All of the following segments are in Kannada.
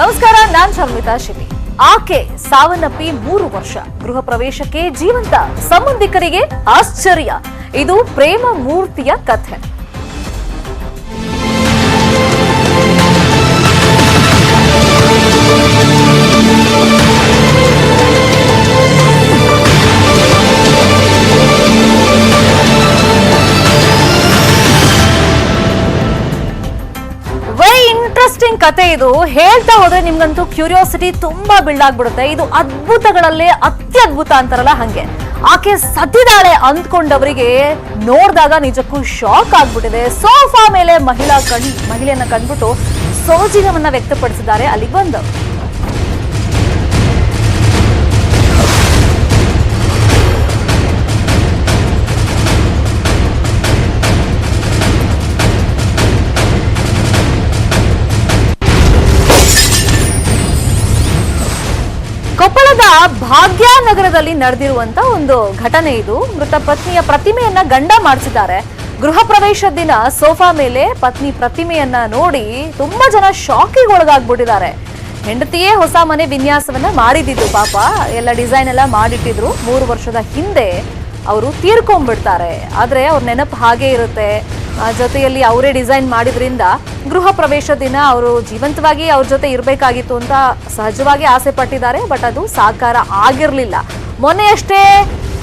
ನಮಸ್ಕಾರ, ನಾನ್ ಶರ್ಮಿತಾ ಶಿವಿ ಆಕೆ ಸಾವನ್ನಪ್ಪಿ ಮೂರು ವರ್ಷ. ಗೃಹ ಪ್ರವೇಶಕ್ಕೆ ಜೀವಂತ ಸಂಬಂಧಿಕರಿಗೆ ಆಶ್ಚರ್ಯ. ಇದು ಪ್ರೇಮ ಮೂರ್ತಿಯ ಕಥೆ. ಕತೆ ಇದು. ಹೇಳ್ತಾ ಹೋದ್ರೆ ನಿಮ್ಗಂತೂ ಕ್ಯೂರಿಯಾಸಿಟಿ ತುಂಬಾ ಬಿಲ್ಡ್ ಆಗ್ಬಿಡುತ್ತೆ. ಇದು ಅದ್ಭುತಗಳಲ್ಲೇ ಅತ್ಯದ್ಭುತ ಅಂತಾರಲ್ಲ ಹಂಗೆ. ಆಕೆ ಸತ್ತಿದಾಳೆ ಅಂದ್ಕೊಂಡವರಿಗೆ ನೋಡಿದಾಗ ನಿಜಕ್ಕೂ ಶಾಕ್ ಆಗ್ಬಿಟ್ಟಿದೆ. ಸೋಫಾ ಮೇಲೆ ಮಹಿಳಾ ಕಣ್ ಮಹಿಳೆಯನ್ನ ಕಂಡ್ಬಿಟ್ಟು ಸೋಜಿಗವನ್ನ ವ್ಯಕ್ತಪಡಿಸಿದ್ದಾರೆ. ಅಲ್ಲಿಗೆ ಬಂದವರು ಕೊಪ್ಪಳದ ಭಾಗ್ಯನಗರದಲ್ಲಿ ನಡೆದಿರುವಂತ ಒಂದು ಘಟನೆ ಇದು. ಮೃತ ಪತ್ನಿಯ ಪ್ರತಿಮೆಯನ್ನ ಗಂಡ ಮಾಡಿಸಿದ್ದಾರೆ. ಗೃಹ ಪ್ರವೇಶ ದಿನ ಸೋಫಾ ಮೇಲೆ ಪತ್ನಿ ಪ್ರತಿಮೆಯನ್ನ ನೋಡಿ ತುಂಬಾ ಜನ ಶಾಕಿಗೆ ಒಳಗಾಗ್ಬಿಟ್ಟಿದ್ದಾರೆ. ಹೆಂಡತಿಯೇ ಹೊಸ ಮನೆ ವಿನ್ಯಾಸವನ್ನ ಮಾಡಿದಿದ್ದು ಪಾಪ. ಎಲ್ಲ ಡಿಸೈನ್ ಎಲ್ಲ ಮಾಡಿಟ್ಟಿದ್ರು. ಮೂರು ವರ್ಷದ ಹಿಂದೆ ಅವರು ತೀರ್ಕೊಂಡ್ಬಿಡ್ತಾರೆ. ಆದ್ರೆ ಅವ್ರ ನೆನಪು ಹಾಗೆ ಇರುತ್ತೆ. ಜೊತೆಯಲ್ಲಿ ಅವರೇ ಡಿಸೈನ್ ಮಾಡಿದ್ರಿಂದ ಗೃಹ ಪ್ರವೇಶ ದಿನ, ಅವರು ಜೀವಂತವಾಗಿ ಅವ್ರ ಜೊತೆ ಇರಬೇಕಾಗಿತ್ತು ಅಂತ ಸಹಜವಾಗಿ ಆಸೆ ಪಟ್ಟಿದ್ದಾರೆ, ಬಟ್ ಅದು ಸಾಕಾರ ಆಗಿರಲಿಲ್ಲ. ಮೊನ್ನೆಯಷ್ಟೇ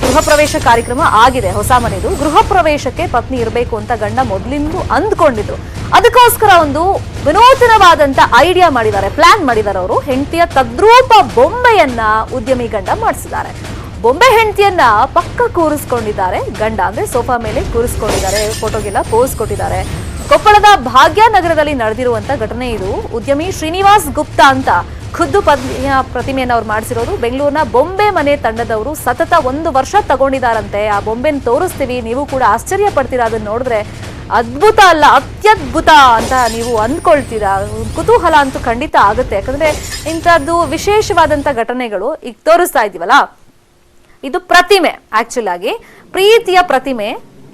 ಗೃಹ ಪ್ರವೇಶ ಕಾರ್ಯಕ್ರಮ ಆಗಿದೆ, ಹೊಸ ಮನೆದು. ಗೃಹ ಪ್ರವೇಶಕ್ಕೆ ಪತ್ನಿ ಇರಬೇಕು ಅಂತ ಗಂಡ ಮೊದಲಿಂದು ಅಂದ್ಕೊಂಡಿದ್ರು. ಅದಕ್ಕೋಸ್ಕರ ಒಂದು ವಿನೂತನವಾದಂತ ಐಡಿಯಾ ಮಾಡಿದ್ದಾರೆ, ಪ್ಲಾನ್ ಮಾಡಿದ್ದಾರೆ ಅವರು. ಹೆಂಡತಿಯ ತದ್ರೂಪ ಬೊಂಬೆಯನ್ನ ಉದ್ಯಮಿ ಗಂಡ ಮಾಡಿಸಿದ್ದಾರೆ. ಬೊಂಬೆ ಹೆಂಡತಿಯನ್ನ ಪಕ್ಕ ಕೂರಿಸ್ಕೊಂಡಿದ್ದಾರೆ. ಗಂಡ ಅಂದ್ರೆ ಸೋಫಾ ಮೇಲೆ ಕೂರಿಸ್ಕೊಂಡಿದ್ದಾರೆ, ಫೋಟೋಗೆಲ್ಲ ಪೋಸ್ ಕೊಟ್ಟಿದ್ದಾರೆ. ಕೊಪ್ಪಳದ ಭಾಗ್ಯನಗರದಲ್ಲಿ ನಡೆದಿರುವಂತ ಘಟನೆ ಇದು. ಉದ್ಯಮಿ ಶ್ರೀನಿವಾಸ್ ಗುಪ್ತಾ ಅಂತ ಖುದ್ದು ಪದ್ಮಿಯ ಪ್ರತಿಮೆಯನ್ನು ಅವ್ರು ಮಾಡಿಸಿರೋದು. ಬೆಂಗಳೂರಿನ ಬೊಂಬೆ ಮನೆ ತಂಡದವರು ಸತತ ಒಂದು ವರ್ಷ ತಗೊಂಡಿದಾರಂತೆ. ಆ ಬೊಂಬೆನ ತೋರಿಸ್ತೀವಿ. ನೀವು ಕೂಡ ಆಶ್ಚರ್ಯ ಪಡ್ತೀರಾ? ಅದನ್ನ ನೋಡಿದ್ರೆ ಅದ್ಭುತ ಅಲ್ಲ, ಅತ್ಯದ್ಭುತ ಅಂತ ನೀವು ಅಂದ್ಕೊಳ್ತೀರಾ? ಕುತೂಹಲ ಅಂತೂ ಖಂಡಿತ ಆಗುತ್ತೆ. ಯಾಕಂದ್ರೆ ಇಂಥದ್ದು ವಿಶೇಷವಾದಂತ ಘಟನೆಗಳು ಈಗ ತೋರಿಸ್ತಾ ಇದೀವಲ್ಲ. ಇದು ಪ್ರತಿಮೆ ಆಕ್ಚುಲ್ ಆಗಿ. ಪ್ರೀತಿಯ ಪ್ರತಿಮೆ.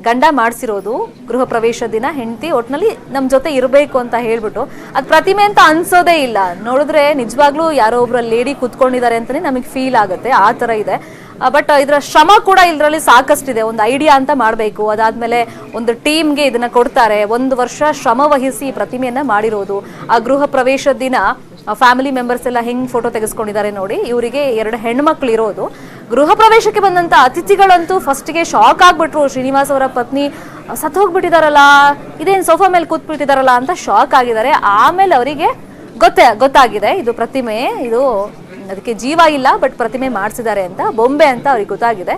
ಗಂಡ ಮಾಡಿಸಿರೋದು ಗೃಹ ಪ್ರವೇಶ ದಿನ, ಹೆಂಡತಿ, ಒಟ್ನಲ್ಲಿ ನಮ್ಮ ಜೊತೆ ಇರಬೇಕು ಅಂತ ಹೇಳ್ಬಿಟ್ಟು ಅದು ಪ್ರತಿಮೆ ಅಂತ ಅನ್ಸೋದೇ ಇಲ್ಲ. ನೋಡಿದ್ರೆ ನಿಜವಾಗ್ಲೂ ಯಾರೋ ಒಬ್ರು ಲೇಡಿ ಕುತ್ಕೊಂಡಿದ್ದಾರೆ ಅಂತಾನೆ ನಮಗೆ ಫೀಲ್ ಆಗುತ್ತೆ, ಆ ಥರ ಇದೆ. ಬಟ್ ಇದರ ಶ್ರಮ ಕೂಡ ಇದರಲ್ಲಿ ಸಾಕಷ್ಟಿದೆ. ಒಂದು ಐಡಿಯಾ ಅಂತ ಮಾಡಬೇಕು. ಅದಾದ್ಮೇಲೆ ಒಂದು ಟೀಮ್ಗೆ ಇದನ್ನ ಕೊಡ್ತಾರೆ. ಒಂದು ವರ್ಷ ಶ್ರಮ ವಹಿಸಿ ಪ್ರತಿಮೆಯನ್ನ ಮಾಡಿರೋದು. ಆ ಗೃಹ ಪ್ರವೇಶ ದಿನ ಫ್ಯಾಮಿಲಿ ಮೆಂಬರ್ಸ್ ಎಲ್ಲ ಹೆಂಗ್ ಫೋಟೋ ತೆಗೆಸ್ಕೊಂಡಿದ್ದಾರೆ ನೋಡಿ, ಇವರಿಗೆ ಎರಡು ಹೆಣ್ಮಕ್ಳು ಇರೋದು ಗೃಹ ಪ್ರವೇಶಕ್ಕೆ ಬಂದಂತ ಅತಿಥಿಗಳಂತೂ ಫಸ್ಟ್ಗೆ ಶಾಕ್ ಆಗ್ಬಿಟ್ರು. ಶ್ರೀನಿವಾಸ್ ಅವರ ಪತ್ನಿ ಸತ್ ಹೋಗ್ಬಿಟ್ಟಿದಾರಲ್ಲ, ಇದೇನು ಸೋಫಾ ಮೇಲೆ ಕೂತ್ಬಿಟ್ಟಿದಾರಲ್ಲ ಅಂತ ಶಾಕ್ ಆಗಿದ್ದಾರೆ. ಆಮೇಲೆ ಅವರಿಗೆ ಗೊತ್ತೇ, ಗೊತ್ತಾಗಿದೆ. ಇದು ಪ್ರತಿಮೆ, ಇದು ಅದಕ್ಕೆ ಜೀವ ಇಲ್ಲ ಬಟ್ ಪ್ರತಿಮೆ ಮಾಡಿಸಿದ್ದಾರೆ ಅಂತ, ಬೊಂಬೆ ಅಂತ ಅವ್ರಿಗೆ ಗೊತ್ತಾಗಿದೆ.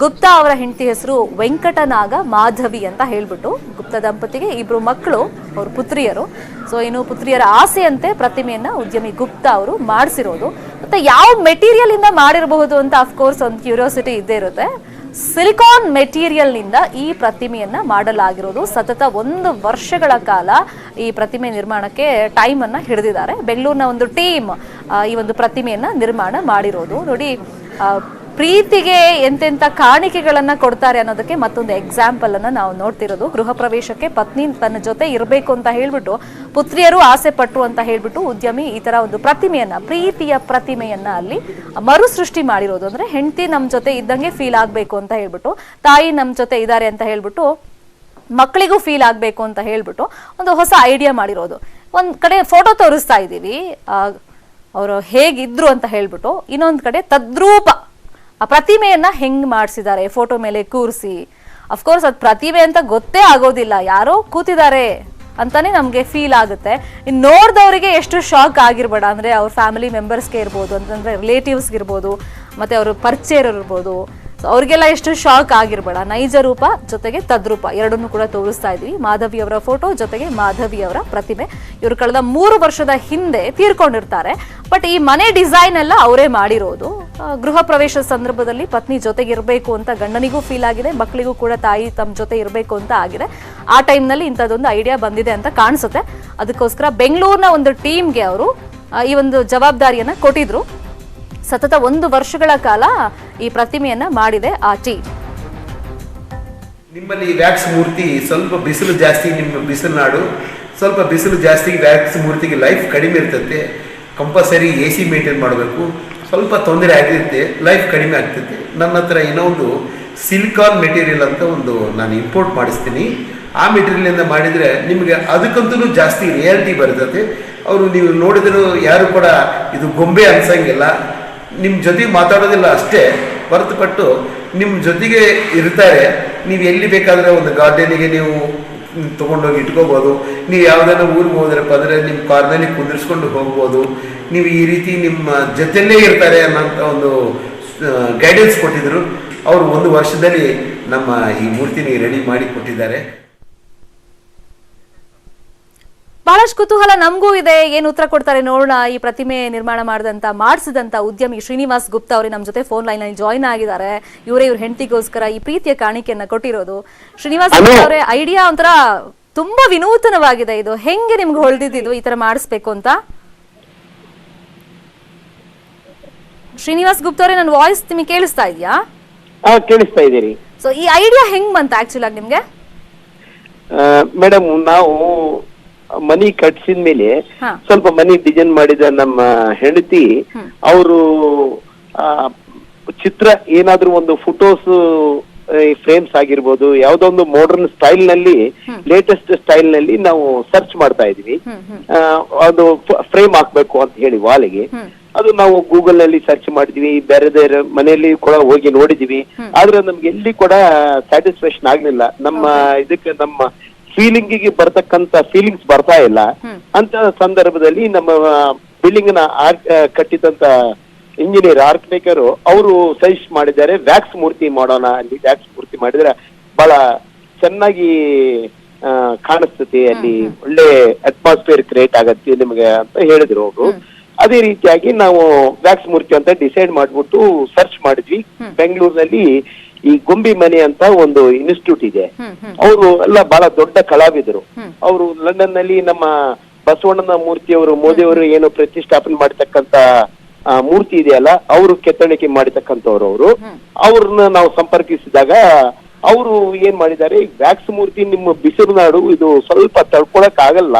ಗುಪ್ತಾ ಅವರ ಹೆಂಡತಿ ಹೆಸರು ವೆಂಕಟನಾಗ ಮಾಧವಿ ಅಂತ ಹೇಳ್ಬಿಟ್ಟು ಗುಪ್ತ ದಂಪತಿಗೆ ಇಬ್ರು ಮಕ್ಕಳು, ಅವ್ರ ಪುತ್ರಿಯರು. ಸೊ ಇನ್ನು ಪುತ್ರಿಯರ ಆಸೆಯಂತೆ ಪ್ರತಿಮೆಯನ್ನ ಉದ್ಯಮಿ ಗುಪ್ತಾ ಅವರು ಮಾಡಿಸಿರೋದು. ಮತ್ತೆ ಯಾವ ಮೆಟೀರಿಯಲ್ ಇಂದ ಮಾಡಿರಬಹುದು ಅಂತ ಅಫ್ಕೋರ್ಸ್ ಒಂದು ಕ್ಯೂರಿಯಾಸಿಟಿ ಇದ್ದೇ ಇರುತ್ತೆ. ಸಿಲಿಕಾನ್ ಮೆಟೀರಿಯಲ್ನಿಂದ ಈ ಪ್ರತಿಮೆಯನ್ನ ಮಾಡಲಾಗಿರೋದು. ಸತತ ಒಂದು ವರ್ಷಗಳ ಕಾಲ ಈ ಪ್ರತಿಮೆ ನಿರ್ಮಾಣಕ್ಕೆ ಟೈಮ್ ಅನ್ನ ಹಿಡಿದಿದ್ದಾರೆ. ಬೆಂಗಳೂರಿನ ಒಂದು ಟೀಮ್ ಈ ಒಂದು ಪ್ರತಿಮೆಯನ್ನ ನಿರ್ಮಾಣ ಮಾಡಿರೋದು. ನೋಡಿ ಪ್ರೀತಿಗೆ ಎಂತೆಂಥ ಕಾಣಿಕೆಗಳನ್ನು ಕೊಡ್ತಾರೆ ಅನ್ನೋದಕ್ಕೆ ಮತ್ತೊಂದು ಎಕ್ಸಾಂಪಲ್ ಅನ್ನು ನಾವು ನೋಡ್ತಿರೋದು. ಗೃಹ ಪ್ರವೇಶಕ್ಕೆ ಪತ್ನಿ ತನ್ನ ಜೊತೆ ಇರಬೇಕು ಅಂತ ಹೇಳ್ಬಿಟ್ಟು, ಪುತ್ರಿಯರು ಆಸೆ ಪಟ್ರು ಅಂತ ಹೇಳ್ಬಿಟ್ಟು ಉದ್ಯಮಿ ಈ ತರ ಒಂದು ಪ್ರತಿಮೆಯನ್ನ, ಪ್ರೀತಿಯ ಪ್ರತಿಮೆಯನ್ನ ಅಲ್ಲಿ ಮರು ಸೃಷ್ಟಿ ಮಾಡಿರೋದು. ಅಂದ್ರೆ ಹೆಂಡತಿ ನಮ್ಮ ಜೊತೆ ಇದ್ದಂಗೆ ಫೀಲ್ ಆಗಬೇಕು ಅಂತ ಹೇಳ್ಬಿಟ್ಟು, ತಾಯಿ ನಮ್ಮ ಜೊತೆ ಇದ್ದಾರೆ ಅಂತ ಹೇಳ್ಬಿಟ್ಟು ಮಕ್ಕಳಿಗೂ ಫೀಲ್ ಆಗಬೇಕು ಅಂತ ಹೇಳ್ಬಿಟ್ಟು ಒಂದು ಹೊಸ ಐಡಿಯಾ ಮಾಡಿರೋದು. ಒಂದು ಕಡೆ ಫೋಟೋ ತೋರಿಸ್ತಾ ಇದ್ದೀವಿ. ಅವರು ಹೇಗಿದ್ರು ಅಂತ ಹೇಳ್ಬಿಟ್ಟು, ಇನ್ನೊಂದು ಕಡೆ ತದ್ರೂಪ ಆ ಪ್ರತಿಮೆಯನ್ನ ಹೆಂಗ್ ಮಾಡಿಸಿದ್ದಾರೆ? ಫೋಟೋ ಮೇಲೆ ಕೂರಿಸಿ. ಅಫ್ಕೋರ್ಸ್ ಅದು ಪ್ರತಿಮೆ ಅಂತ ಗೊತ್ತೇ ಆಗೋದಿಲ್ಲ. ಯಾರೋ ಕೂತಿದ್ದಾರೆ ಅಂತಾನೆ ನಮಗೆ ಫೀಲ್ ಆಗುತ್ತೆ. ಇನ್ನು ನೋಡಿದವರಿಗೆ ಎಷ್ಟು ಶಾಕ್ ಆಗಿರ್ಬೇಡ. ಅಂದ್ರೆ ಅವ್ರ ಫ್ಯಾಮಿಲಿ ಮೆಂಬರ್ಸ್ಗೆ ಇರ್ಬೋದು ಅಂತಂದ್ರೆ ರಿಲೇಟಿವ್ಸ್ಗೆ ಇರ್ಬೋದು, ಮತ್ತೆ ಅವ್ರ ಪರಿಚಯರು ಇರ್ಬೋದು. ಸೊ ಅವ್ರಿಗೆಲ್ಲ ಎಷ್ಟು ಶಾಕ್ ಆಗಿರ್ಬೇಡ. ನೈಜ ರೂಪ ಜೊತೆಗೆ ತದ್ರೂಪ. ಎರಡನ್ನೂ ಕೂಡ ತೋರಿಸ್ತಾ ಇದ್ವಿ. ಮಾಧವಿ ಅವರ ಫೋಟೋ ಜೊತೆಗೆ ಮಾಧವಿ ಅವರ ಪ್ರತಿಮೆ. ಇವರು ಕಳೆದ ಮೂರು ವರ್ಷದ ಹಿಂದೆ ತೀರ್ಕೊಂಡಿರ್ತಾರೆ. ಬಟ್ ಈ ಮನೆ ಡಿಸೈನ್ ಎಲ್ಲ ಅವರೇ ಮಾಡಿರೋದು. ಗೃಹ ಪ್ರವೇಶದ ಸಂದರ್ಭದಲ್ಲಿ ಪತ್ನಿ ಜೊತೆಗೆ ಇರಬೇಕು ಅಂತ ಗಂಡನಿಗೂ ಫೀಲ್ ಆಗಿದೆ, ಮಕ್ಕಳಿಗೂ ಕೂಡ ತಾಯಿ ತಮ್ಮ ಜೊತೆ ಇರಬೇಕು ಅಂತ ಆಗಿದೆ. ಆ ಟೈಮ್ನಲ್ಲಿ ಇಂಥದ್ದೊಂದು ಐಡಿಯಾ ಬಂದಿದೆ ಅಂತ ಕಾಣಿಸುತ್ತೆ. ಅದಕ್ಕೋಸ್ಕರ ಬೆಂಗಳೂರಿನ ಒಂದು ಟೀಮ್ಗೆ ಅವರು ಈ ಒಂದು ಜವಾಬ್ದಾರಿಯನ್ನು ಕೊಟ್ಟಿದ್ರು. ಸತತ ಒಂದು ವರ್ಷಗಳ ಕಾಲ ಈ ಪ್ರತಿಮೆಯನ್ನ ಮಾಡಿದೆ ಆ ಟೀಮ್ ನಿಮ್ಮಲ್ಲಿ ವ್ಯಾಕ್ಸ್ ಮೂರ್ತಿ ಸ್ವಲ್ಪ ಬಿಸಿಲು ಜಾಸ್ತಿ, ನಿಮ್ಮ ಬಿಸಿಲು ನಾಡು ಸ್ವಲ್ಪ ಬಿಸಿಲು ಜಾಸ್ತಿ ವ್ಯಾಕ್ಸ್ ಮೂರ್ತಿಗೆ ಲೈಫ್ ಕಡಿಮೆ ಇರ್ತದೆ ಕಂಪಲ್ಸರಿ ಎ ಸಿ ಮೇಂಟೈನ್ ಮಾಡಬೇಕು. ಸ್ವಲ್ಪ ತೊಂದರೆ ಆಗಿರುತ್ತೆ ಲೈಫ್ ಕಡಿಮೆ ಆಗ್ತೈತೆ. ನನ್ನ ಹತ್ರ ಒಂದು ಸಿಲಿಕಾನ್ ಮೆಟೀರಿಯಲ್ ಅಂತ ಒಂದು ನಾನು ಇಂಪೋರ್ಟ್ ಮಾಡಿಸ್ತೀನಿ. ಆ ಮೆಟೀರಿಯಲಿಂದ ಮಾಡಿದರೆ ನಿಮಗೆ ಅದಕ್ಕಂತೂ ಜಾಸ್ತಿ ರಿಯಾಲಿಟಿ ಬರ್ತದೆ ಅವರು ನೀವು ನೋಡಿದ್ರು ಯಾರು ಕೂಡ ಇದು ಗೊಂಬೆ ಅನ್ಸಂಗಿಲ್ಲ. ನಿಮ್ಮ ಜೊತೆ ಮಾತಾಡೋದಿಲ್ಲ ಅಷ್ಟೇ. ಹೊರತುಪಟ್ಟು ನಿಮ್ಮ ಜೊತೆಗೆ ಇರ್ತಾರೆ. ನೀವು ಎಲ್ಲಿ ಬೇಕಾದರೆ ಒಂದು ಗಾರ್ಡನಿಗೆ ನೀವು ತೊಗೊಂಡೋಗಿ ಇಟ್ಕೋಬೋದು. ನೀವು ಯಾವುದಾದ್ರು ಊರಿಗೆ ಹೋದ್ರಪ್ಪ ಅಂದರೆ ನಿಮ್ಮ ಕಾರ್ನಲ್ಲಿ ಕುಂದಿರಿಸ್ಕೊಂಡು ಹೋಗ್ಬೋದು. ನೀವು ಈ ರೀತಿ ನಿಮ್ಮ ಜೊತೆಯಲ್ಲೇ ಇರ್ತಾರೆ ಅನ್ನೋಂಥ ಒಂದು ಗೈಡೆನ್ಸ್ ಕೊಟ್ಟಿದ್ರು. ಅವರು ಒಂದು ವರ್ಷದಲ್ಲಿ ನಮ್ಮ ಈ ಮೂರ್ತಿನಿ ರೆಡಿ ಮಾಡಿ ಕೊಟ್ಟಿದ್ದಾರೆ. ಬಹಳಷ್ಟು ಕುತೂಹಲ ನಮಗೂ ಇದೆ. ಏನು ಉತ್ತರ ಕೊಡ್ತಾರೆ ನೋಡೋಣ. ಈ ಪ್ರತಿಮೆ ನಿರ್ಮಾಣ ಮಾಡಿದಂತ ಮಾಡಿಸಿದಂತ ಉದ್ಯಮಿ ಶ್ರೀನಿವಾಸ್ ಗುಪ್ತಾ ಅವರು ನಮ್ಮ ಜೊತೆ ಫೋನ್ ಲೈನ್ನಲ್ಲಿ ಜಾಯ್ನ್ ಆಗಿದ್ದಾರೆ. ಇವರೇ ಇವ್ರ ಹೆಂಡತಿಗೋಸ್ಕರ ಈ ಪ್ರೀತಿಯ ಕಾಣಿಕೆಯನ್ನ ಕೊಟ್ಟಿರೋದು. ಶ್ರೀನಿವಾಸ್ ಗುಪ್ತಾ ಅವರೇ ಐಡಿಯಾ ಒಂಥರ ತುಂಬಾ ವಿನೂತನವಾಗಿದೆ ಇದು. ಹೆಂಗೆ ನಿಮ್ಗೆ ಹೊಳ್ದಿದ್ದು ಈ ತರ ಮಾಡಿಸ್ಬೇಕು ಅಂತ? ಶ್ರೀನಿವಾಸ್ ಗುಪ್ತಾ ಅವರೇ ನನ್ನ ವಾಯ್ಸ್ ನಿಮಗೆ ಕೇಳಿಸ್ತಾ ಇದೆಯಾ? ಕೇಳಿಸ್ತಾ ಇದ್ದೀರಿ. ಸೊ ಈ ಐಡಿಯಾ ಹೆಂಗ್ ಬಂತ ಆಕ್ಚುಲ್ ಆಗಿ ನಿಮ್ಗೆ? ಮೇಡಮ್ ನಾವು ಮನಿ ಕಟ್ಸಿದ ಮೇಲೆ ಸ್ವಲ್ಪ ಮನಿ ಡಿಸೈನ್ ಮಾಡಿದ ನಮ್ಮ ಹೆಂಡತಿ ಅವರು ಚಿತ್ರ ಏನಾದ್ರೂ ಒಂದು ಫೋಟೋಸ್ ಫ್ರೇಮ್ಸ್ ಆಗಿರ್ಬೋದು ಯಾವ್ದೋ ಒಂದು ಮಾಡರ್ನ್ ಸ್ಟೈಲ್ನಲ್ಲಿ ಲೇಟೆಸ್ಟ್ ಸ್ಟೈಲ್ನಲ್ಲಿ ನಾವು ಸರ್ಚ್ ಮಾಡ್ತಾ ಇದೀವಿ ಆ, ಅದು ಫ್ರೇಮ್ ಹಾಕ್ಬೇಕು ಅಂತ ಹೇಳಿ ವಾಲಿಗೆ. ಅದು ನಾವು ಗೂಗಲ್ನಲ್ಲಿ ಸರ್ಚ್ ಮಾಡಿದ್ವಿ ಬೇರೆ ಬೇರೆ ಮನೆಯಲ್ಲಿ ಕೂಡ ಹೋಗಿ ನೋಡಿದ್ವಿ ಆದ್ರೆ ನಮ್ಗೆ ಎಲ್ಲಿ ಕೂಡ ಸ್ಯಾಟಿಸ್ಫ್ಯಾಕ್ಷನ್ ಆಗ್ಲಿಲ್ಲ. ನಮ್ಮ ಇದಕ್ಕೆ ನಮ್ಮ ಫೀಲಿಂಗ್ಗೆ ಬರ್ತಕ್ಕಂತ ಫೀಲಿಂಗ್ಸ್ ಬರ್ತಾ ಇಲ್ಲ. ಅಂತ ಸಂದರ್ಭದಲ್ಲಿ ನಮ್ಮ ಬಿಲ್ಡಿಂಗ್ನ ಕಟ್ಟಿದಂತ ಇಂಜಿನಿಯರ್ ಆರ್ಕಿಟೆಕ್ಟರ್ ಅವರು ಸಜೆಸ್ಟ್ ಮಾಡಿದ್ದಾರೆ ವ್ಯಾಕ್ಸ್ ಮೂರ್ತಿ ಮಾಡೋಣ ಅಲ್ಲಿ ವ್ಯಾಕ್ಸ್ ಮೂರ್ತಿ ಮಾಡಿದ್ರೆ ಬಹಳ ಚೆನ್ನಾಗಿ ಕಾಣಿಸ್ತದೆ ಅಲ್ಲಿ ಒಳ್ಳೆ ಅಟ್ಮಾಸ್ಫಿಯರ್ ಕ್ರಿಯೇಟ್ ಆಗತ್ತೆ ನಿಮಗೆ ಅಂತ ಹೇಳಿದ್ರು ಅವರು. ಅದೇ ರೀತಿಯಾಗಿ ನಾವು ವ್ಯಾಕ್ಸ್ ಮೂರ್ತಿ ಅಂತ ಡಿಸೈಡ್ ಮಾಡ್ಬಿಟ್ಟು ಸರ್ಚ್ ಮಾಡಿದ್ವಿ. ಬೆಂಗಳೂರಿನಲ್ಲಿ ಈ ಗುಂಬಿ ಮನೆ ಅಂತ ಒಂದು ಇನ್ಸ್ಟಿಟ್ಯೂಟ್ ಇದೆ. ಅವರು ಎಲ್ಲ ಬಹಳ ದೊಡ್ಡ ಕಲಾವಿದರು. ಅವರು ಲಂಡನ್ನಲ್ಲಿ ನಮ್ಮ ಬಸವಣ್ಣನ ಮೂರ್ತಿಯವರು ಮೋದಿಯವರು ಏನು ಪ್ರತಿಷ್ಠಾಪನೆ ಮಾಡತಕ್ಕಂತ ಮೂರ್ತಿ ಇದೆಯಲ್ಲ ಅವರು ಕೆತ್ತಣಿಕೆ ಮಾಡಿರ್ತಕ್ಕಂಥವ್ರು ಅವರು. ಅವ್ರನ್ನ ನಾವು ಸಂಪರ್ಕಿಸಿದಾಗ ಅವರು ಏನ್ ಮಾಡಿದ್ದಾರೆ ವ್ಯಾಕ್ಸ್ ಮೂರ್ತಿ ನಿಮ್ಮ ಬಿಸಿಲು ನಾಡು ಇದು ಸ್ವಲ್ಪ ತಡ್ಕೊಳಕ್ ಆಗಲ್ಲ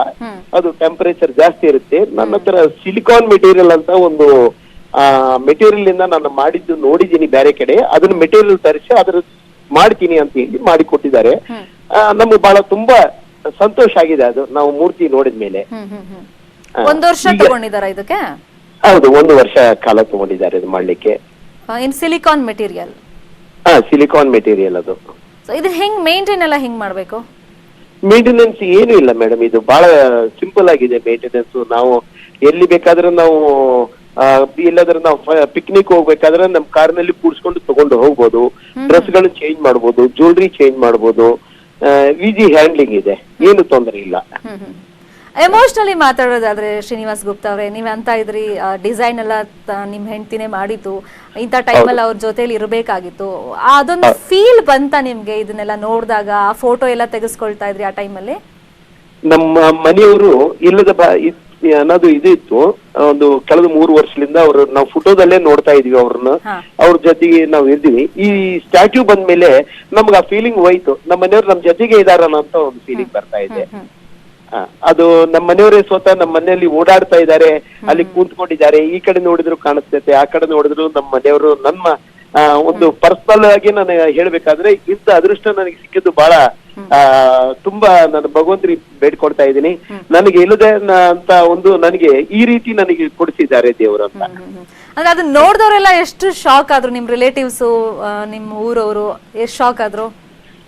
ಅದು ಟೆಂಪರೇಚರ್ ಜಾಸ್ತಿ ಇರುತ್ತೆ. ನನ್ನ ಹತ್ರ ಸಿಲಿಕಾನ್ ಮೆಟೀರಿಯಲ್ ಅಂತ ಒಂದು ಮೆಟೀರಿಯಲ್ ಇಂದ ನಾನು ಮಾಡಿದ್ದು ನೋಡಿದ್ದೀನಿ ಬೇರೆ ಕಡೆ. ಅದನ್ನ ಮೆಟೀರಿಯಲ್ ತರಿಸಿ ಅದ್ರ ಮಾಡ್ತೀನಿ ಅಂತ ಹೇಳಿ ಮಾಡಿ ಕೊಟ್ಟಿದ್ದಾರೆ. ಆ, ನಮ್ಗೆ ಬಹಳ ತುಂಬಾ ಸಂತೋಷ ಆಗಿದೆ ಅದು ನಾವು ಮೂರ್ತಿ ನೋಡಿದ ಮೇಲೆ. ಒಂದು ವರ್ಷ ತಗೊಂಡಿದ್ದಾರೆ ಇದಕ್ಕೆ? ಹೌದು ಒಂದು ವರ್ಷ ಕಾಲ ತಗೊಂಡಿದ್ದಾರೆ ಇದು ಮಾಡ್ಲಿಕ್ಕೆ. In silicon material. ಹಾ ಸಿಲಿಕಾನ್ ಮೆಟೀರಿಯಲ್ ಅದು. ಇದು ಹೆಂಗ್ ಮೇಂಟೈನ್ ಎಲ್ಲ ಹೆಂಗ್ ಮಾಡ್ಬೇಕು? ಮೇಂಟೆನೆನ್ಸ್ ಏನು ಇಲ್ಲ ಮೇಡಮ್ ಇದು ಬಹಳ ಸಿಂಪಲ್ ಆಗಿದೆ ಮೇಂಟೆನೆನ್ಸ್. ನಾವು ಎಲ್ಲಿ ಬೇಕಾದ್ರೂ ನಾವು ಆ, ಎಲ್ಲಾದ್ರೂ ನಾವು ಪಿಕ್ನಿಕ್ ಹೋಗ್ಬೇಕಾದ್ರೆ ನಮ್ ಕಾರ್ನಲ್ಲಿ ಕೂಡ್ಸ್ಕೊಂಡು ತಗೊಂಡು ಹೋಗ್ಬೋದು. ಡ್ರೆಸ್ಗಳು ಚೇಂಜ್ ಮಾಡ್ಬೋದು ಜ್ಯುವೆಲ್ರಿ ಚೇಂಜ್ ಮಾಡ್ಬೋದು. ವಿಜಿ ಹ್ಯಾಂಡ್ಲಿಂಗ್ ಇದೆ. ಏನು ತೊಂದರೆ ಇಲ್ಲ. ಎಮೋಷನಲಿ ಮಾತಾಡೋದಾದ್ರೆ ಶ್ರೀನಿವಾಸ್ ಗುಪ್ತಾ ಅವರೇ ನೀವ್ ಅಂತ ಇದ್ರಿ ಡಿಸೈನ್ ಎಲ್ಲ ನಿಮ್ ಹೆಂಡ್ತಿನೇ ಮಾಡಿತು ಇಂಥ ಟೈಮಲ್ಲಿ ಅವ್ರ ಜೊತೆಲಿ ಇರಬೇಕಾಗಿತ್ತು. ಅದೊಂದು ಫೀಲ್ ಬಂತ ನಿಮ್ಗೆ ಇದನ್ನೆಲ್ಲ ನೋಡಿದಾಗ ಆ ಫೋಟೋ ಎಲ್ಲ ತೆಗೆಸ್ಕೊಳ್ತಾ ಇದ್ರಿ ಆ ಟೈಮಲ್ಲಿ ನಮ್ಮ ಮನೆಯವರು ಇಲ್ಲದ ಅನ್ನೋದು ಇದು ಇತ್ತು ಒಂದು ಕಳೆದ ಮೂರು ವರ್ಷದಿಂದ ಅವರು ನಾವು ಫೋಟೋದಲ್ಲೇ ನೋಡ್ತಾ ಇದೀವಿ ಅವ್ರನ್ನ. ಅವ್ರ ಜೊತೆಗೆ ನಾವು ಇದ್ದೀವಿ. ಈ ಸ್ಟ್ಯಾಚ್ಯೂ ಬಂದ್ಮೇಲೆ ನಮ್ಗೆ ಆ ಫೀಲಿಂಗ್ ಹೋಯ್ತು. ನಮ್ಮ ಮನೆಯವ್ರು ನಮ್ ಜೊತೆಗೆ ಇದಾರಲ್ಲ ಅಂತ ಒಂದು ಫೀಲಿಂಗ್ ಬರ್ತಾ ಇದೆ. ಅದು ನಮ್ಮ ಮನೆಯವರೇ ಸ್ವತಃ ನಮ್ಮ ಮನೆಯಲ್ಲಿ ಓಡಾಡ್ತಾ ಇದ್ದಾರೆ. ಅಲ್ಲಿ ಕೂತ್ಕೊಂಡಿದ್ದಾರೆ. ಈ ಕಡೆ ನೋಡಿದ್ರು ಕಾಣಿಸ್ತೈತೆ ಆ ಕಡೆ ನೋಡಿದ್ರು ನಮ್ಮ ಮನೆಯವರು ನಮ್ಮ ಒಂದು ಪರ್ಸನಲ್ ಆಗಿ ನಾನು ಹೇಳ್ಬೇಕಾದ್ರೆ ಇಂಥ ಅದೃಷ್ಟ ನನಗೆ ಸಿಕ್ಕಿದ್ದು ಬಹಳ ಆ ತುಂಬಾ ನಾನು ಭಗವಂತರಿ ಬೇಡ್ಕೊಡ್ತಾ ಇದ್ದೀನಿ. ನನಗೆ ಇಲ್ಲದೆ ಅಂತ ಒಂದು ನನಗೆ ಈ ರೀತಿ ನನಗೆ ಕೊಡಿಸಿದ್ದಾರೆ ದೇವರು ಅಂತ. ಅಂದ್ರೆ ಅದನ್ನ ನೋಡಿದವರೆಲ್ಲ ಎಷ್ಟು ಶಾಕ್ ಆದ್ರು ನಿಮ್ ರಿಲೇಟಿವ್ಸ್ ನಿಮ್ ಊರವರು ಎಷ್ಟು ಶಾಕ್ ಆದ್ರು?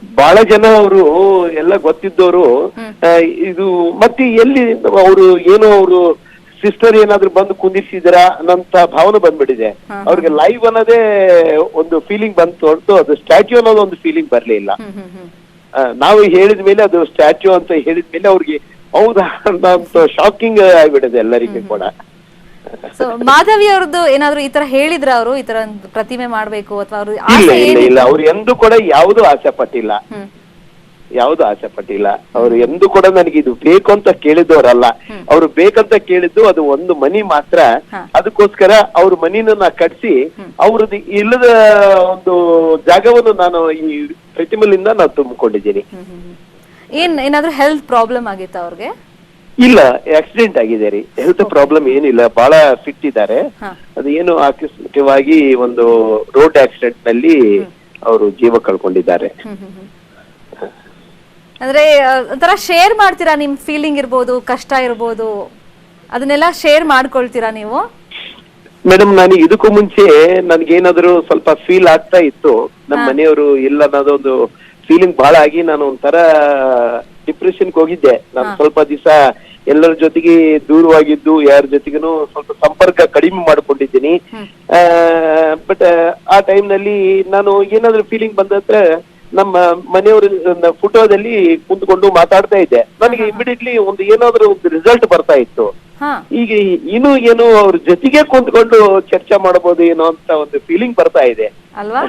ಬಹಳ ಜನ ಅವರು ಎಲ್ಲ ಗೊತ್ತಿದ್ದವರು ಇದು ಮತ್ತೆ ಎಲ್ಲಿ ಅವರು ಏನೋ ಅವರು ಸಿಸ್ಟರ್ ಏನಾದ್ರು ಬಂದು ಕುಂದಿರ್ಸಿದ್ರ ಅನ್ನೋಂತ ಭಾವನೆ ಬಂದ್ಬಿಟ್ಟಿದೆ. ಅವ್ರಿಗೆ ಲೈವ್ ಅನ್ನೋದೇ ಒಂದು ಫೀಲಿಂಗ್ ಬಂತು ಹೊರತು ಅದು ಸ್ಟ್ಯಾಚ್ಯೂ ಅನ್ನೋದು ಒಂದು ಫೀಲಿಂಗ್ ಬರ್ಲಿಲ್ಲ ನಾವು ಹೇಳಿದ ಮೇಲೆ ಅದು ಸ್ಟ್ಯಾಚ್ಯೂ ಅಂತ ಹೇಳಿದ ಮೇಲೆ ಅವ್ರಿಗೆ ಹೌದಾ ಅಂತ ಶಾಕಿಂಗ್ ಆಗ್ಬಿಟ್ಟಿದೆ ಎಲ್ಲರಿಗೂ ಕೂಡ. ಸೊ ಮಾಧವಿ ಅವ್ರದ್ದು ಏನಾದ್ರು ಈ ತರ ಹೇಳಿದ್ರ ಅವರು? ಈ ತರ ಪ್ರತಿಮೆ ಮಾಡ್ಬೇಕು ಅಥವಾ ಅವ್ರು ಇಲ್ಲ ಇಲ್ಲ ಅವ್ರು ಎಂದೂ ಕೂಡ ಯಾವುದು ಆಸೆ ಪಟ್ಟಿಲ್ಲ. ಯಾವುದು ಆಸೆ ಪಟ್ಟಿಲ್ಲ. ಅವ್ರು ಎಂದು ಕೂಡ ನನಗೆ ಇದು ಬೇಕು ಅಂತ ಕೇಳಿದವರಲ್ಲ. ಅವ್ರು ಬೇಕಂತ ಕೇಳಿದ್ದು ಅದು ಒಂದು ಮನಿ ಮಾತ್ರ. ಅದಕ್ಕೋಸ್ಕರ ಅವ್ರ ಮನಿನ ನಾ ಕಟ್ಸಿ ಅವ್ರದ್ದು ಇಲ್ಲದ ಒಂದು ಜಾಗವನ್ನು ನಾನು ಈ ಪ್ರತಿಮಲಿಂದ ನಾನು ತುಂಬಿಕೊಂಡಿದ್ದೀನಿ. ಏನ್ ಏನಾದ್ರೂ ಹೆಲ್ತ್ ಪ್ರಾಬ್ಲಮ್ ಆಗಿತ್ತ ಅವ್ರಿಗೆ? ಇಲ್ಲ ಆಕ್ಸಿಡೆಂಟ್ ಆಗಿದೆ ರೀ. ಹೆಲ್ತ್ ಪ್ರಾಬ್ಲಮ್ ಏನಿಲ್ಲ. ಬಹಳ ಫಿಟ್ ಇದ್ದಾರೆ. ಅದು ಏನು ಆಕಸ್ಮಿಕವಾಗಿ ಒಂದು ರೋಡ್ ಆಕ್ಸಿಡೆಂಟ್ನಲ್ಲಿ ಅವರು ಜೀವ ಕಳ್ಕೊಂಡಿದ್ದಾರೆ. ಅಂದ್ರೆ ಒಂಥರ ಶೇರ್ ಮಾಡ್ತೀರಾ ನಿಮ್ ಫೀಲಿಂಗ್ ಇರ್ಬೋದು ಕಷ್ಟ ಇರ್ಬೋದು? ಅದನ್ನೆಲ್ಲ ಶೇರ್ ಮಾಡ್ಕೊಳ್ತೀರಾ ನೀವು? ಮೇಡಮ್ ನಾನು ಇದಕ್ಕೂ ಮುಂಚೆ ನನ್ಗೇನಾದ್ರು ಸ್ವಲ್ಪ ಫೀಲ್ ಆಗ್ತಾ ಇತ್ತು. ನಮ್ ಮನೆಯವರು ಇಲ್ಲ ಅನ್ನೋದೊಂದು ಫೀಲಿಂಗ್ ಬಹಳ ಆಗಿ ನಾನು ಒಂಥರ ಡಿಪ್ರೆಷನ್ ಹೋಗಿದ್ದೆ. ನಾನು ಸ್ವಲ್ಪ ದಿವಸ ಎಲ್ಲರ ಜೊತೆಗೆ ದೂರವಾಗಿದ್ದು ಯಾರ ಜೊತೆಗೂ ಸ್ವಲ್ಪ ಸಂಪರ್ಕ ಕಡಿಮೆ ಮಾಡ್ಕೊಂಡಿದ್ದೀನಿ. ಬಟ್ ಆ ಟೈಮ್ನಲ್ಲಿ ನಾನು ಏನಾದ್ರು ಫೀಲಿಂಗ್ ಬಂದತ್ರ ನಮ್ಮ ಮನೆಯವರ ಫೋಟೋದಲ್ಲಿ ಕುಂತ್ಕೊಂಡು ಮಾತಾಡ್ತಾ ಇದ್ದೆ. ನನಗೆ ಇಮಿಡಿಯೇಟ್ಲಿ ಒಂದು ಏನಾದ್ರೂ ಒಂದು ರಿಸಲ್ಟ್ ಬರ್ತಾ ಇತ್ತು. ಈಗ ಇನ್ನು ಏನು ಅವ್ರ ಜೊತೆಗೆ ಕುಂತ್ಕೊಂಡು ಚರ್ಚೆ ಮಾಡಬಹುದು ಏನೋ ಅಂತ ಒಂದು ಫೀಲಿಂಗ್ ಬರ್ತಾ ಇದೆ. ಅಲ್ವಾ?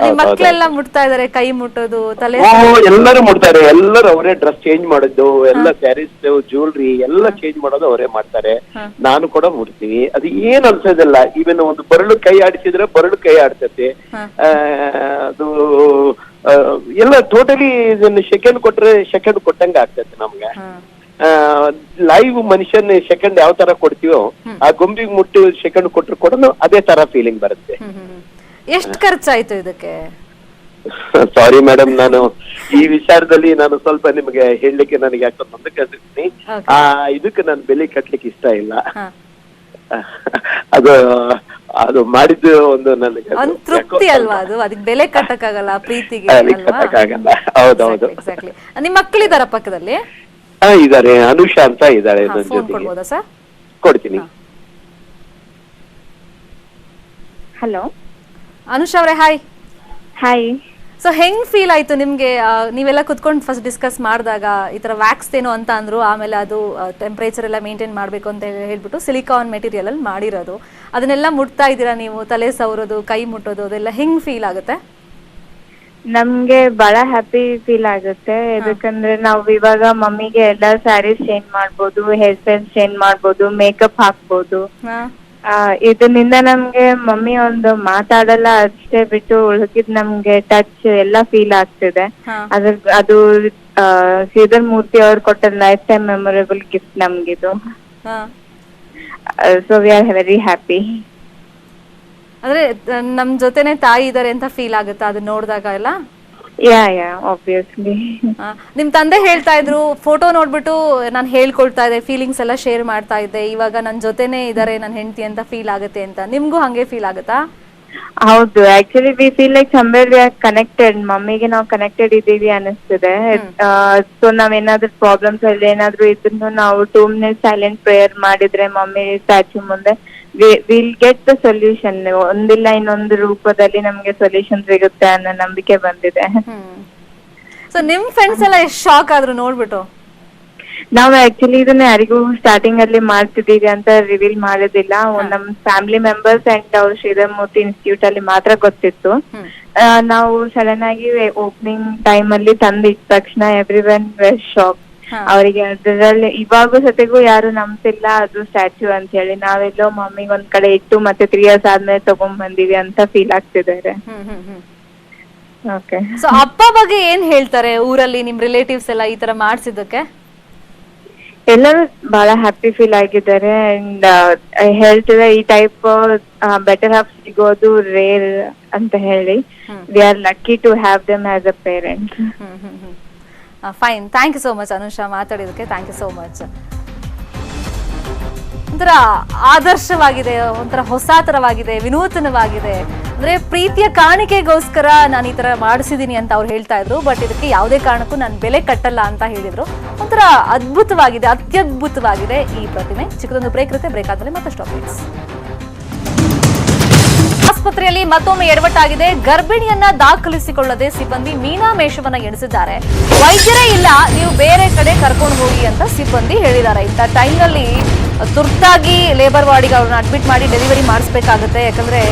ನಿಮ್ ಮಕ್ಳೆಲ್ಲ ಮುಟ್ತಾ ಇದಾರೆ ಕೈ ಮುಟ್ಟೋದು ತಲೆ ಎಲ್ಲರೂ ಮುಟ್ತಾರೆ ಎಲ್ಲರೂ ಅವರೇ ಡ್ರೆಸ್ ಚೇಂಜ್ ಮಾಡಿದ್ದು ಎಲ್ಲ ಸ್ಯಾರೀಸ್ ಜ್ಯುವೆಲ್ರಿ ಎಲ್ಲ ಚೇಂಜ್ ಮಾಡೋದು ಅವರೇ ಮಾಡ್ತಾರೆ. ನಾನು ಕೂಡ ಮುಡ್ತೀವಿ ಅದು ಏನ್ ಅನ್ಸೋದಿಲ್ಲ. ಈವನ್ ಒಂದು ಬರಳು ಕೈ ಆಡಿಸಿದ್ರೆ ಬರಳು ಕೈ ಆಡ್ತತೆ. ಅದು ಎಲ್ಲ ಟೋಟಲಿ ಇದನ್ನ ಸೆಕೆಂಡ್ ಕೊಟ್ರೆ ಸೆಕೆಂಡ್ ಕೊಟ್ಟಂಗ ಆಗ್ತೈತೆ ನಮ್ಗೆ. ಲೈವ್ ಮನುಷ್ಯನ್ ಸೆಕೆಂಡ್ ಯಾವ ತರ ಕೊಡ್ತೀವೋ ಆ ಗೊಂಬಿಗೆ ಮುಟ್ಟು ಸೆಕೆಂಡ್ ಕೊಟ್ರು ಕೂಡ ಅದೇ ತರ ಫೀಲಿಂಗ್ ಬರುತ್ತೆ. ಎಷ್ಟು ಖರ್ಚಾಯ್ತು ಇದಕ್ಕೆ? ಸಾರಿ ಮೇಡಮ್ ನಾನು ಈ ವಿಚಾರದಲ್ಲಿ ನಾನು ಸ್ವಲ್ಪ ನಿಮಗೆ ಹೇಳಲಿಕ್ಕೆ ನನಗೆ ಯಾಕೋ ಮುಂದೆ ಕಳಿಸ್ತೀನಿ ಆ ಇದಕ್ಕೆ ನಾನು ಬೆಲೆ ಕಟ್ಲಿಕ್ಕೆ ಇಷ್ಟ ಇಲ್ಲ. ಅದು ಅದು ಮಾಡಿದ್ದು ಒಂದು ನನಗೆ ತೃಪ್ತಿ ಅಲ್ವಾ ಅದು? ಅದಕ್ಕೆ ಬೆಲೆ ಕಟ್ಟಕ್ಕಾಗಲ್ಲ ಪ್ರೀತಿಗೆ ಕಟ್ಟಕ್ಕಾಗಲ್ಲ. ಹೌದೌದು ಎಕ್ಸಾಕ್ಟ್ಲಿ ನಿಮ್ ಮಕ್ಕಳಿದಾರ ಪಕ್ಕದಲ್ಲಿ? ಹಾ ಇದಾರೆ. ಅನುಷಾ ಅಂತ ಇದಾರೆ ನನ್ನ ಜೊತೆಗೆ. ಕೊಡ್ತೀನಿ. ಹಲೋ ಅನುಷ್ ಅವರೇ ಹಾಯ್ ಹಾಯ್ ಸೊ ಹೆಂಗ್ ಫೀಲ್ ಆಯ್ತು ನಿಮ್ಗೆ ಆ, ನೀವೆಲ್ಲ ಕುತ್ಕೊಂಡು ಫಸ್ಟ್ ಡಿಸ್ಕಸ್ ಮಾಡಿದಾಗ ಈ ತರ ವ್ಯಾಕ್ಸ್ ಏನೋ ಅಂತ ಅಂದ್ರು ಆಮೇಲೆ ಅದು ಟೆಂಪರೇಚರ್ ಎಲ್ಲ ಮೇಂಟೈನ್ ಮಾಡಬೇಕು ಅಂತ ಹೇಳಿ- ಹೇಳ್ಬಿಟ್ಟು ಸಿಲಿಕಾನ್ ಮೆಟೀರಿಯಲ್ ಅಲ್ಲಿ ಮಾಡಿರೋದು. ಅದನ್ನೆಲ್ಲ ಮುಟ್ತಾ ಇದ್ದೀರಾ ನೀವು? ತಲೆ ಸವರೋದು ಕೈ ಮುಟ್ಟೋದು ಅದೆಲ್ಲ ಹೆಂಗ್ ಫೀಲ್ ಆಗುತ್ತೆ? ನಮ್ಗೆ ಬಹಳ ಹ್ಯಾಪಿ ಫೀಲ್ ಆಗುತ್ತೆ. ಯಾಕಂದ್ರೆ ನಾವು ಇವಾಗ ಮಮ್ಮಿಗೆ ಎಲ್ಲಾ ಸ್ಯಾರೀಸ್ ಚೇಂಜ್ ಮಾಡ್ಬೋದು ಹೇರ್ ಸ್ಟೈಲ್ ಚೇಂಜ್ ಮಾಡ್ಬೋದು ಮೇಕಪ್ ಹಾಕ್ಬೋದು. ಹಾ. ಇದರಿಂದ ನಮ್ಗೆ ಮಮ್ಮಿ ಒಂದು ಮಾತಾಡಲ್ಲ ಅಷ್ಟೇ ಬಿಟ್ಟು ಉಳ್ಕಿದ್ ನಮ್ಗೆ ಟಚ್ ಎಲ್ಲ ಫೀಲ್ ಆಗ್ತಿದೆ. ಅದ್ರ ಅದು ಶ್ರೀಧರ್ ಮೂರ್ತಿ ಅವ್ರು ಕೊಟ್ಟ life time memorable gift ನಮ್ಗಿದು so we are very happy ಅಂದ್ರೆ ನಮ್ ಜೊತೆನೆ ತಾಯಿ ಇದಾರೆ ಅಂತ ಫೀಲ್ ಆಗುತ್ತೆ ಅದನ್ನ ನೋಡಿದಾಗ ಎಲ್ಲ? ಯಾ ಯಾ ಆಬ್ವಿಯಸ್ಲಿ ಆ, ನಿಮ್ ತಂದೆ ಹೇಳ್ತಾ ಇದ್ರು ಫೋಟೋ ನೋಡ್ಬಿಟ್ಟು ನಾನು ಹೇಳ್ಕೊಳ್ತಾ ಇದ್ದೆ ಫೀಲಿಂಗ್ಸ್ ಎಲ್ಲ ಶೇರ್ ಮಾಡ್ತಾ ಇದ್ದೆ ಇವಾಗ ನನ್ ಜೊತೆನೆ ಇದಾರೆ ನನ್ನ ಹೆಂಡತಿ ಅಂತ ಫೀಲ್ ಆಗುತ್ತೆ ಅಂತ. ನಿಮ್ಗೂ ಹಂಗೆ ಫೀಲ್ ಆಗುತ್ತಾ? ಹೌದು actually we feel like somewhere we are connected ಮಮ್ಮಿಗೆ ನಾವು ಕನೆಕ್ಟೆಡ್ ಇದ್ದೀವಿ ಅನಿಸ್ತಿದೆ ಸೊ ನಾವೇನಾದ್ರೂ ಪ್ರಾಬ್ಲಮ್ಸ್ ಅಲ್ಲಿ ಏನಾದ್ರೂ ಇದ್ರು ನಾವು ಟೂ ಮಿನಿಟ್ಸ್ ಸೈಲೆಂಟ್ ಪ್ರೇಯರ್ ಮಾಡಿದ್ರೆ ಮಮ್ಮಿ ಸ್ಟ್ಯಾಚು ಮುಂದೆ ವಿಲ್ ಗೆಟ್ ದ ಸೊಲ್ಯೂಷನ್ ಒಂದಿಲ್ಲ ಇನ್ನೊಂದು ರೂಪದಲ್ಲಿ ನಮ್ಗೆ ಸೊಲ್ಯೂಷನ್ ಸಿಗುತ್ತೆ ಅನ್ನೋ ನಂಬಿಕೆ ಬಂದಿದೆ. ಸೊ ನಿಮ್ ಫ್ರೆಂಡ್ಸ್ ಎಲ್ಲ ಎಷ್ಟು ಶಾಕ್ ಆದ್ರು ನೋಡ್ಬಿಟ್ಟು? ನಾವು ಆಕ್ಚುಲಿ ಇದನ್ನ ಯಾರಿಗೂ ಸ್ಟಾರ್ಟಿಂಗ್ ಅಲ್ಲಿ ಮಾಡ್ತಿದ್ದೀವಿ ಅಂತ ರಿವೀಲ್ ಮಾಡೋದಿಲ್ಲ. ನಮ್ ಫ್ಯಾಮಿಲಿ ಮೆಂಬರ್ಸ್ ಅಂಡ್ ಅವ್ರ ಶ್ರೀಧರ್ ಮೂರ್ತಿ ಇನ್ಸ್ಟಿಟ್ಯೂಟ್ ಅಲ್ಲಿ ಮಾತ್ರ ಗೊತ್ತಿತ್ತು. ನಾವು ಸಡನ್ ಆಗಿ ಓಪನಿಂಗ್ ಟೈಮ್ ಅಲ್ಲಿ ತಂದಿಟ್ಟ ತಕ್ಷಣ ಎವ್ರಿ ಒನ್ ಶಾಕ್. ಅವರಿಗೆ ಅದರಲ್ಲಿ ಇವಾಗೂ ಸತಿಗೂ ಯಾರು ನಂಬ್ತಿಲ್ಲ ಅದು ಸ್ಟ್ಯಾಚ್ಯೂ ಅಂತ ಹೇಳಿ ನಾವೆಲ್ಲೋ ಮಮ್ಮಿಗೆ ಒಂದ್ ಕಡೆ ಇಟ್ಟು ಮತ್ತೆ ತ್ರೀ ಇಯರ್ಸ್ ಆದ್ಮೇಲೆ ತಗೊಂಡ್ ಬಂದಿವಿ ಅಂತ ಫೀಲ್ ಆಗ್ತಿದ್ದಾರೆ. ಓಕೆ ಸೊ ಅಪ್ಪ ಬಗ್ಗೆ ಏನ್ ಹೇಳ್ತಾರೆ ಊರಲ್ಲಿ ನಿಮ್ ರಿಲೇಟಿವ್ಸ್ ಎಲ್ಲ ಈ ತರ ಮಾಡ್ಸಿದ್ದಕ್ಕೆ? ಎಲ್ಲರೂ ಬಹಳ ಹ್ಯಾಪಿ ಫೀಲ್ ಆಗಿದ್ದಾರೆ ಅಂಡ್ ಹೇಳ್ತಿದ್ರೆ ಈ ಟೈಪ್ ಬೆಟರ್ ಹಾಫ್ ಸಿಗೋದು ರೇರ್ ಅಂತ ಹೇಳಿ. We are lucky to have them as a parent fine thank you so much Anusha ಮಾತಾಡಿದಕ್ಕೆ thank you so much ಒಂಥರ ಆದರ್ಶವಾಗಿದೆ, ಒಂಥರ ಹೊಸ ಥರವಾಗಿದೆ ವಿನೂತನವಾಗಿದೆ. ಅಂದರೆ ಪ್ರೀತಿಯ ಕಾಣಿಕೆಗೋಸ್ಕರ ನಾನು ಈ ಥರ ಮಾಡಿಸಿದ್ದೀನಿ ಅಂತ ಅವ್ರು ಹೇಳ್ತಾ ಇದ್ರು ಬಟ್ ಇದಕ್ಕೆ ಯಾವುದೇ ಕಾರಣಕ್ಕೂ ನಾನು ಬೆಲೆ ಕಟ್ಟಲ್ಲ ಅಂತ ಹೇಳಿದರು. ಒಂಥರ ಅದ್ಭುತವಾಗಿದೆ, ಅತ್ಯದ್ಭುತವಾಗಿದೆ ಈ ಪ್ರತಿಮೆ. ಚಿಕ್ಕದೊಂದು ಬ್ರೇಕ್ ಇರುತ್ತೆ ಬ್ರೇಕ್ ಆದಮೇಲೆ ಮತ್ತಷ್ಟು ಅಪ್ಡೇಟ್ಸ್ ಆಸ್ಪತ್ರೆಯಲ್ಲಿ ಮತ್ತೊಮ್ಮೆ ಎಡವಟ್ಟಾಗಿದೆ. ಗರ್ಭಿಣಿಯನ್ನ ದಾಖಲಿಸಿಕೊಳ್ಳದೆ ಸಿಬ್ಬಂದಿ ಮೀನಾ ಮೇಷವನ್ನ ಎಣಿಸಿದ್ದಾರೆ. ವೈದ್ಯರೇ ಇಲ್ಲ, ನೀವು ಬೇರೆ ಕಡೆ ಕರ್ಕೊಂಡು ಹೋಗಿ ಅಂತ ಸಿಬ್ಬಂದಿ ಹೇಳಿದ್ದಾರೆ. ಇಂಥ ಟೈಮ್ನಲ್ಲಿ ತುರ್ತಾಗಿ ಲೇಬರ್ ವಾರ್ಡಿಗೆ ಅವ್ರನ್ನ ಅಡ್ಮಿಟ್ ಮಾಡಿ ಡೆಲಿವರಿ ಮಾಡಿಸ್ಬೇಕಾಗುತ್ತೆ. ಯಾಕಂದ್ರೆ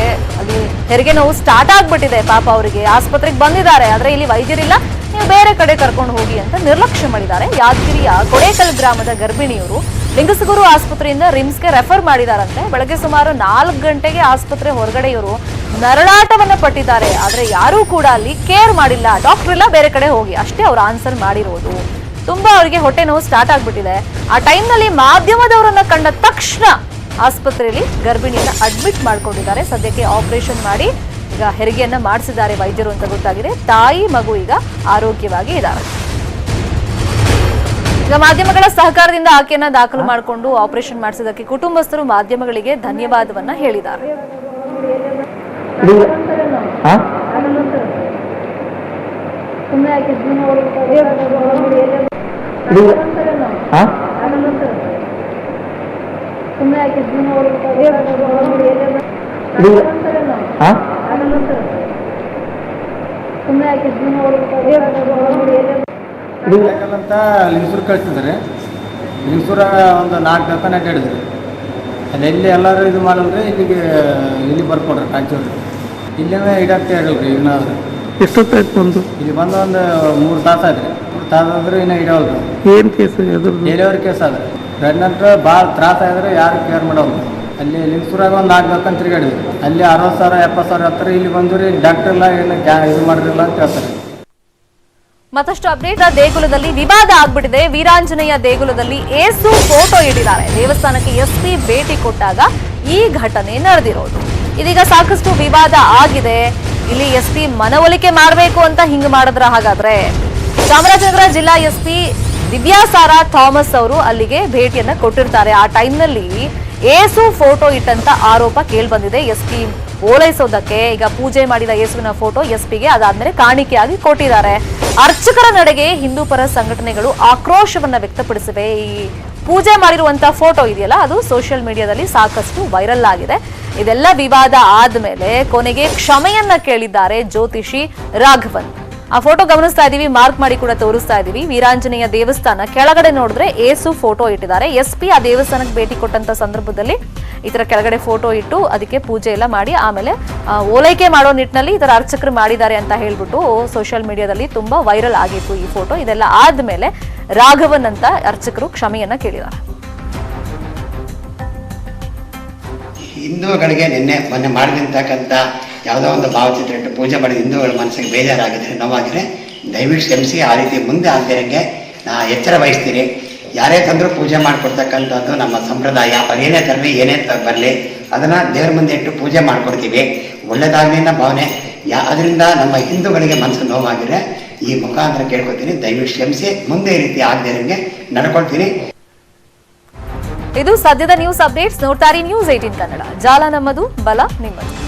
ಅಲ್ಲಿ ಹೆರಿಗೆ ನೋವು ಸ್ಟಾರ್ಟ್ ಆಗ್ಬಿಟ್ಟಿದೆ. ಪಾಪ ಅವರಿಗೆ ಆಸ್ಪತ್ರೆಗೆ ಬಂದಿದ್ದಾರೆ. ಆದ್ರೆ ಇಲ್ಲಿ ವೈದ್ಯರಿಲ್ಲ, ನೀವು ಬೇರೆ ಕಡೆ ಕರ್ಕೊಂಡು ಹೋಗಿ ಅಂತ ನಿರ್ಲಕ್ಷ್ಯ ಮಾಡಿದ್ದಾರೆ. ಯಾದಗಿರಿಯ ಕೊಡೇಕಲ್ ಗ್ರಾಮದ ಗರ್ಭಿಣಿಯವರು ಲಿಂಗಸಗೂರು ಆಸ್ಪತ್ರೆಯಿಂದ ರಿಮ್ಸ್ಗೆ ರೆಫರ್ ಮಾಡಿದಾರಂತೆ. ಬೆಳಗ್ಗೆ ಸುಮಾರು ನಾಲ್ಕು ಗಂಟೆಗೆ ಆಸ್ಪತ್ರೆ ಹೊರಗಡೆ ಇವರು ನರಳಾಟವನ್ನ ಪಟ್ಟಿದ್ದಾರೆ. ಆದ್ರೆ ಯಾರೂ ಕೂಡ ಅಲ್ಲಿ ಕೇರ್ ಮಾಡಿಲ್ಲ. ಡಾಕ್ಟರ್ ಎಲ್ಲ ಬೇರೆ ಕಡೆ ಹೋಗಿ ಅಷ್ಟೇ ಅವ್ರು ಆನ್ಸರ್ ಮಾಡಿರೋದು. ತುಂಬಾ ಅವರಿಗೆ ಹೊಟ್ಟೆ ನೋವು ಸ್ಟಾರ್ಟ್ ಆಗ್ಬಿಟ್ಟಿದೆ. ಆ ಟೈಮ್ನಲ್ಲಿ ಮಾಧ್ಯಮದವರನ್ನ ಕಂಡ ತಕ್ಷಣ ಆಸ್ಪತ್ರೆಯಲ್ಲಿ ಗರ್ಭಿಣಿಯನ್ನ ಅಡ್ಮಿಟ್ ಮಾಡ್ಕೊಂಡಿದ್ದಾರೆ. ಸದ್ಯಕ್ಕೆ ಆಪರೇಷನ್ ಮಾಡಿ ಈಗ ಹೆರಿಗೆಯನ್ನ ಮಾಡಿಸಿದ್ದಾರೆ ವೈದ್ಯರು ಅಂತ ಗೊತ್ತಾಗಿದೆ. ತಾಯಿ ಮಗು ಈಗ ಆರೋಗ್ಯವಾಗಿ ಇದ್ದಾರೆ. ಮಾಧ್ಯಮಗಳ ಸಹಕಾರದಿಂದ ಆಕೆಯನ್ನ ದಾಖಲು ಮಾಡಿಕೊಂಡು ಆಪರೇಷನ್ ಮಾಡಿಸಿದ್ದಕ್ಕೆ ಕುಟುಂಬಸ್ಥರು ಮಾಧ್ಯಮಗಳಿಗೆ ಧನ್ಯವಾದವನ್ನ ಹೇಳಿದ್ದಾರೆ. ಹಾಂ ಅಂತ ಲಿಂಗಸೂರು ಕಳಿಸಿದ್ದಾರೆ. ಲಿಂಗಸೂರ ಒಂದು ನಾಲ್ಕು ದಿವಸ ಹೇಳಿದ್ರು ಅಲ್ಲಿ ಎಲ್ಲಿ ಎಲ್ಲರೂ ಇದು ಮಾಡಲ್ರಿ ಇಲ್ಲಿಗೆ ಇಲ್ಲಿ ಬರ್ಕೊಡ್ರಿ ಕಾಂಚೂರು ಇಲ್ಲೇ ಇಡಕ್ಕೆ ಹೇಳಿಲ್ರಿ ಇನ್ನಾದ್ರೆ ಎಷ್ಟೊತ್ತಾಯ್ತು ಬಂದು? ಇಲ್ಲಿ ಬಂದು ಒಂದು ಮೂರು ತಾಸು ಆಯ್ತು ಮೂರು ತಾಸು ಆದ್ರೆ ಇನ್ನೂ ಇಡವಲ್ರಿ. ಏನು ಕೇಸು ಡೆಲಿವರಿ ಕೇಸ್ ಆದ್ರೆ. ಪ್ರೆಗ್ನೆಂಟ್ ಭಾಳ ತ್ರಾಸ ಆದ್ರೆ ಯಾರು ಕೇರ್ ಮಾಡೋದು ಅಲ್ಲಿ ಲಿಂಗಸೂರಾಗ ಒಂದು ನಾಲ್ಕು ದಿವಸ ಅಂತ ತಿರುಗಾಡಿದ್ರು. ಅಲ್ಲಿ ಅರವತ್ತು ಸಾವಿರ ಎಪ್ಪತ್ತು ಸಾವಿರ ಹತ್ತಿರ ಇಲ್ಲಿ ಬಂದ್ರಿ ರೀ ಡಾಕ್ಟರ್ ಎಲ್ಲ ಏನು ಕ್ಯಾ ಇದು ಮಾಡಿರಲ್ಲ ಅಂತ ಹೇಳ್ತಾರೆ. ಮತ್ತಷ್ಟು ಅಪ್ಡೇಟ್ ದೇಗುಲದಲ್ಲಿ ವಿವಾದ ಆಗ್ಬಿಟ್ಟಿದೆ. ವೀರಾಂಜನೇಯ ದೇಗುಲದಲ್ಲಿ ಏಸು ಫೋಟೋ ಇಟ್ಟಿದ್ದಾರೆ. ದೇವಸ್ಥಾನಕ್ಕೆ ಎಸ್ಪಿ ಭೇಟಿ ಕೊಟ್ಟಾಗ ಈ ಘಟನೆ ನಡೆದಿರೋದು. ಇದೀಗ ಸಾಕಷ್ಟು ವಿವಾದ ಆಗಿದೆ. ಇಲ್ಲಿ ಎಸ್ಪಿ ಮನವೊಲಿಕೆ ಮಾಡಬೇಕು ಅಂತ ಹಿಂಗ್ ಮಾಡಿದ್ರ ಹಾಗಾದ್ರೆ? ಚಾಮರಾಜನಗರ ಜಿಲ್ಲಾ ಎಸ್ಪಿ ದಿವ್ಯಾಸಾರ ಥಾಮಸ್ ಅವರು ಅಲ್ಲಿಗೆ ಭೇಟಿಯನ್ನ ಕೊಟ್ಟಿರ್ತಾರೆ. ಆ ಟೈಮ್ನಲ್ಲಿ ಏಸು ಫೋಟೋ ಇಟ್ಟಂತ ಆರೋಪ ಕೇಳ್ಬಂದಿದೆ. ಎಸ್ಪಿ ಓಲೈಸೋದಕ್ಕೆ ಈಗ ಪೂಜೆ ಮಾಡಿದ ಯೇಸುವಿನ ಫೋಟೋ ಎಸ್ಪಿಗೆ, ಅದಾದ್ಮೇಲೆ ಕಾಣಿಕೆಯಾಗಿ ಕೊಟ್ಟಿದ್ದಾರೆ. ಅರ್ಚಕರ ನಡೆಗೆ ಹಿಂದೂ ಪರ ಸಂಘಟನೆಗಳು ಆಕ್ರೋಶವನ್ನ ವ್ಯಕ್ತಪಡಿಸಿವೆ. ಈ ಪೂಜೆ ಮಾಡಿರುವಂತ ಫೋಟೋ ಇದೆಯಲ್ಲ, ಅದು ಸೋಷಿಯಲ್ ಮೀಡಿಯಾದಲ್ಲಿ ಸಾಕಷ್ಟು ವೈರಲ್ ಆಗಿದೆ. ಇದೆಲ್ಲ ವಿವಾದ ಆದ್ಮೇಲೆ ಕೊನೆಗೆ ಕ್ಷಮೆಯನ್ನ ಕೇಳಿದ್ದಾರೆ ಜ್ಯೋತಿಷಿ ರಾಘವನ್. ಆ ಫೋಟೋ ಗಮನಿಸ್ತಾ ಇದೀವಿ ಮಾರ್ಕ್ ಮಾಡಿ ಕೂಡ ತೋರಿಸ್ತಾ ಇದೀವಿ ವೀರಾಂಜನೇಯ ದೇವಸ್ಥಾನ ಕೆಳಗಡೆ ನೋಡಿದ್ರೆ ಏಸು ಫೋಟೋ ಇಟ್ಟಿದ್ದಾರೆ. ಎಸ್ ಪಿ ಆ ದೇವಸ್ಥಾನಕ್ಕೆ ಭೇಟಿ ಕೊಟ್ಟಂತ ಸಂದರ್ಭದಲ್ಲಿ ಈ ತರ ಕೆಳಗಡೆ ಫೋಟೋ ಇಟ್ಟು ಅದಕ್ಕೆ ಪೂಜೆ ಎಲ್ಲ ಮಾಡಿ, ಆಮೇಲೆ ಓಲೈಕೆ ಮಾಡೋ ನಿಟ್ಟಿನಲ್ಲಿ ಈ ತರ ಅರ್ಚಕರು ಮಾಡಿದ್ದಾರೆ ಅಂತ ಹೇಳ್ಬಿಟ್ಟು ಸೋಷಿಯಲ್ ಮೀಡಿಯಾದಲ್ಲಿ ತುಂಬಾ ವೈರಲ್ ಆಗಿತ್ತು ಈ ಫೋಟೋ ಇದೆಲ್ಲ ಆದ್ಮೇಲೆ ರಾಘವನ್ ಅಂತ ಅರ್ಚಕರು ಕ್ಷಮೆಯನ್ನ ಕೇಳಿದ್ದಾರೆ. ಹಿಂದೂಗಳಿಗೆ ನಿನ್ನೆ ಮೊನ್ನೆ ಮಾಡಿದಂತಕ್ಕಂಥ ಯಾವುದೋ ಒಂದು ಭಾವಚಿತ್ರ ಇಟ್ಟು ಪೂಜೆ ಮಾಡಿದ ಹಿಂದೂಗಳ ಮನಸ್ಸಿಗೆ ಬೇಜಾರಾಗಿದ್ರೆ ನೋವಾಗಿದೆ. ದಯವಿಟ್ಟು ಕ್ಷಮಿಸಿ, ಆ ರೀತಿ ಮುಂದೆ ಆಗದಿರಂಗೆ ನಾ ಎಚ್ಚರ ವಹಿಸ್ತೀನಿ. ಯಾರೇ ತಂದರೂ ಪೂಜೆ ಮಾಡಿಕೊಡ್ತಕ್ಕಂಥದ್ದು ನಮ್ಮ ಸಂಪ್ರದಾಯ. ಅದೇನೇ ತರಲಿ, ಏನೇ ತ ಬರಲಿ, ಅದನ್ನು ದೇವ್ರ ಮುಂದೆ ಇಟ್ಟು ಪೂಜೆ ಮಾಡಿಕೊಡ್ತೀವಿ. ಒಳ್ಳೆಯದಾಗಲಿ ಅನ್ನೋ ಭಾವನೆ. ಯಾ ಅದರಿಂದ ನಮ್ಮ ಹಿಂದೂಗಳಿಗೆ ಮನಸ್ಸು ನೋವಾಗಿದ್ರೆ ಈ ಮುಖಾಂತರ ಕೇಳ್ಕೊತೀನಿ. ದಯವಿಟ್ಟು ಕ್ಷಮಿಸಿ. ಮುಂದೆ ರೀತಿ ನಿಮಗೆ ನಡ್ಕೊಳ್ತೀನಿ. ಇದು ಸದ್ಯದ ನ್ಯೂಸ್ ಅಪ್ಡೇಟ್ಸ್ ನೋಡ್ತಾರೆ ನ್ಯೂಸ್ ಏಟೀನ್ ಕನ್ನಡ. ಜಾಲ ನಮ್ಮದು, ಬಲ ನಿಮ್ಮದು.